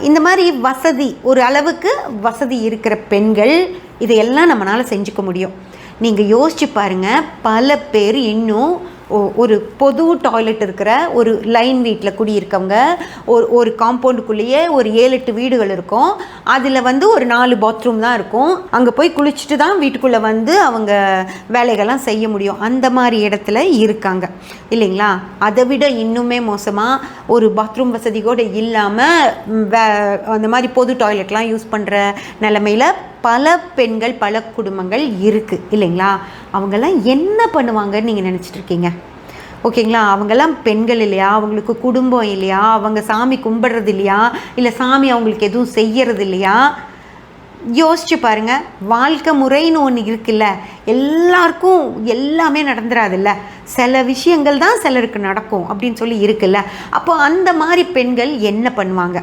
இந்த மாதிரி வசதி ஒரு அளவுக்கு வசதி இருக்கிற பெண்கள் இதையெல்லாம் நம்மளால் செஞ்சுக்க முடியும். நீங்கள் யோசிச்சு பாருங்கள் பல பேர் இன்னும் ஒரு பொது டாய்லெட் இருக்கிற ஒரு லைன் வீட்டில் குடியிருக்கவங்க ஒரு ஒரு காம்பவுண்டுக்குள்ளேயே ஒரு ஏழு எட்டு வீடுகள் இருக்கும். அதில் வந்து ஒரு நாலு பாத்ரூம் தான் இருக்கும். அங்கே போய் குளிச்சுட்டு தான் வீட்டுக்குள்ளே வந்து அவங்க வேலைகள்லாம் செய்ய முடியும். அந்த மாதிரி இடத்துல இருக்காங்க. இல்லைங்களா? அதை விட இன்னுமே மோசமாக ஒரு பாத்ரூம் வசதி கூட இல்லாமல் அந்த மாதிரி பொது டாய்லெட்லாம் யூஸ் பண்ணுற நிலமையில பல பெண்கள் பல குடும்பங்கள் இருக்குது இல்லைங்களா? அவங்கெல்லாம் என்ன பண்ணுவாங்கன்னு நீங்கள் நினச்சிட்டு இருக்கீங்க ஓகேங்களா? அவங்கெல்லாம் பெண்கள் இல்லையா? அவங்களுக்கு குடும்பம் இல்லையா? அவங்க சாமி கும்பிடுறது இல்லையா? இல்லை சாமி அவங்களுக்கு எதுவும் செய்யறது இல்லையா? யோசிச்சு பாருங்க. வாழ்க்கை முறைன்னு ஒன்று இருக்குல்ல. எல்லாருக்கும் எல்லாமே நடந்துடாதுல்ல சில விஷயங்கள் தான் சிலருக்கு நடக்கும் அப்படின்னு சொல்லி இருக்குல்ல. அப்போ அந்த மாதிரி பெண்கள் என்ன பண்ணுவாங்க?